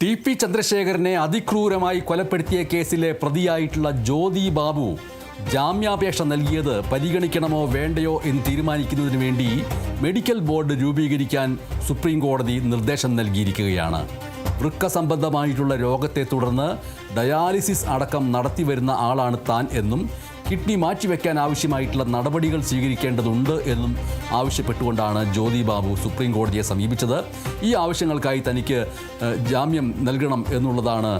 T P ചന്ദ്രശേഖരനെ അതിക്രൂരമായി കൊലപ്പെടുത്തിയ കേസിലെ പ്രതിയായിട്ടുള്ള ജ്യോതി ബാബു ജാമ്യാപേക്ഷ നൽകിയത് പരിഗണിക്കണമോ വേണ്ടയോ എന്ന് തീരുമാനിക്കുന്നതിന് വേണ്ടി മെഡിക്കൽ ബോർഡ് രൂപീകരിക്കാൻ സുപ്രീം കോടതി നിർദ്ദേശം നൽകിയിരിക്കുകയാണ്. വൃക്ക സംബന്ധമായിട്ടുള്ള രോഗത്തെ തുടർന്ന് ഡയാലിസിസ് അടക്കം നടത്തിവരുന്ന ആളാണ് താൻ എന്നും കിഡ്നി മാറ്റിവെക്കാൻ ആവശ്യമായിട്ടുള്ള നടപടികൾ സ്വീകരിക്കേണ്ടതുണ്ട് എന്നും ആവശ്യപ്പെട്ടുകൊണ്ടാണ് ജ്യോതി ബാബു സുപ്രീം കോടതിയെ സമീപിച്ചത്. ഈ ആവശ്യങ്ങൾക്കായി തനിക്ക് ജാമ്യം നൽകണം എന്നുള്ളതാണ്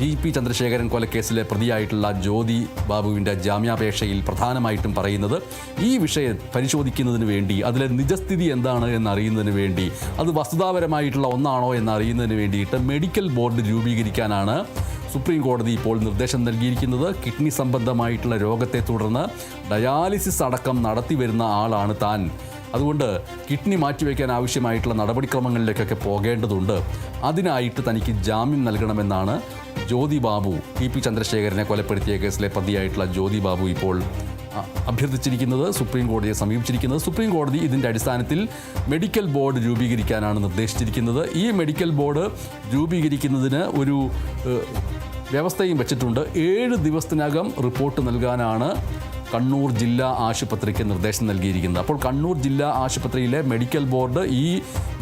ടി പി ചന്ദ്രശേഖരൻ കൊലക്കേസിലെ പ്രതിയായിട്ടുള്ള ജ്യോതി ബാബുവിന്റെ ജാമ്യാപേക്ഷയിൽ പ്രധാനമായിട്ടും പറയുന്നത്. ഈ വിഷയം പരിശോധിക്കുന്നതിന് വേണ്ടി അതിലെ നിജസ്ഥിതി എന്താണ് എന്നറിയുന്നതിന് വേണ്ടി അത് വസ്തുതാപരമായിട്ടുള്ള ഒന്നാണോ എന്നറിയുന്നതിന് വേണ്ടിയിട്ട് മെഡിക്കൽ ബോർഡ് രൂപീകരിക്കാനാണ് സുപ്രീം കോടതി ഇപ്പോൾ നിർദ്ദേശം നൽകിയിരിക്കുന്നത് കിഡ്നി സംബന്ധമായിട്ടുള്ള രോഗത്തെ തുടർന്ന് ഡയാലിസിസ് അടക്കം നടത്തി വരുന്ന ആളാണ് താൻ. അതുകൊണ്ട് കിഡ്നി മാറ്റിവെക്കാൻ ആവശ്യമായിട്ടുള്ള നടപടിക്രമങ്ങളിലേക്കൊക്കെ പോകേണ്ടതുണ്ട്. അതിനായിട്ട് തനിക്ക് ജാമ്യം നൽകണമെന്നാണ് ജ്യോതി ബാബു ടി പി ചന്ദ്രശേഖരനെ കൊലപ്പെടുത്തിയ കേസിലെ പ്രതിയായിട്ടുള്ള ജ്യോതി ബാബു ഇപ്പോൾ അഭ്യർത്ഥിച്ചിരിക്കുന്നത് സുപ്രീം കോടതിയെ സമീപിച്ചിരിക്കുന്നത്. സുപ്രീം കോടതി ഇതിന്റെ അടിസ്ഥാനത്തിൽ മെഡിക്കൽ ബോർഡ് രൂപീകരിക്കാനാണ് നിർദ്ദേശിച്ചിരിക്കുന്നത്. ഈ മെഡിക്കൽ ബോർഡ് രൂപീകരിക്കുന്നതിന് ഒരു വ്യവസ്ഥയും വെച്ചിട്ടുണ്ട്. ഏഴ് ദിവസത്തിനകം റിപ്പോർട്ട് നൽകാനാണ് കണ്ണൂർ ജില്ലാ ആശുപത്രിക്ക് നിർദ്ദേശം നൽകിയിരിക്കുന്നത്. അപ്പോൾ കണ്ണൂർ ജില്ലാ ആശുപത്രിയിലെ മെഡിക്കൽ ബോർഡ് ഈ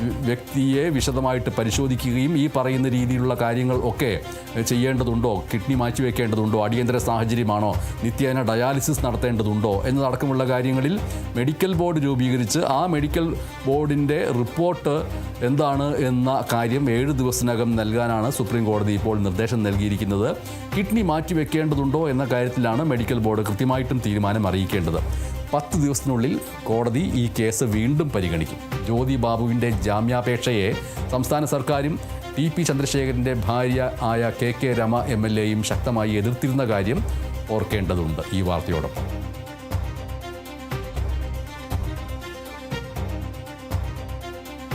വ്യക്തിയെ വിശദമായിട്ട് പരിശോധിക്കുകയും ഈ പറയുന്ന രീതിയിലുള്ള കാര്യങ്ങൾ ഒക്കെ ചെയ്യേണ്ടതുണ്ടോ? കിഡ്നി മാറ്റി വയ്ക്കേണ്ടതുണ്ടോ അടിയന്തര സാഹചര്യമാണോ? നിത്യേന ഡയാലിസിസ് നടത്തേണ്ടതുണ്ടോ? എന്നതടക്കമുള്ള കാര്യങ്ങളിൽ മെഡിക്കൽ ബോർഡ് രൂപീകരിച്ച് ആ മെഡിക്കൽ ബോർഡിന്റെ റിപ്പോർട്ട് എന്താണ് എന്ന കാര്യം ഏഴ് ദിവസത്തിനകം നൽകാനാണ് സുപ്രീം കോടതി ഇപ്പോൾ നിർദ്ദേശം നൽകിയിരിക്കുന്നത്. കിഡ്നി മാറ്റി വയ്ക്കേണ്ടതുണ്ടോ എന്ന കാര്യത്തിലാണ് മെഡിക്കൽ ബോർഡ് കൃത്യമായിട്ടും തീരുമാനം അറിയിക്കേണ്ടത്. പത്ത് ദിവസത്തിനുള്ളിൽ കോടതി ഈ കേസ് വീണ്ടും പരിഗണിക്കും. ജ്യോതി ബാബുവിന്റെ ജാമ്യാപേക്ഷയെ സംസ്ഥാന സർക്കാരും ടി പി ചന്ദ്രശേഖരന്റെ ഭാര്യ ആയ K K Rema M L എയും ശക്തമായി എതിർത്തിരുന്ന കാര്യം ഓർക്കേണ്ടതുണ്ട് ഈ വാർത്തയോടൊപ്പം.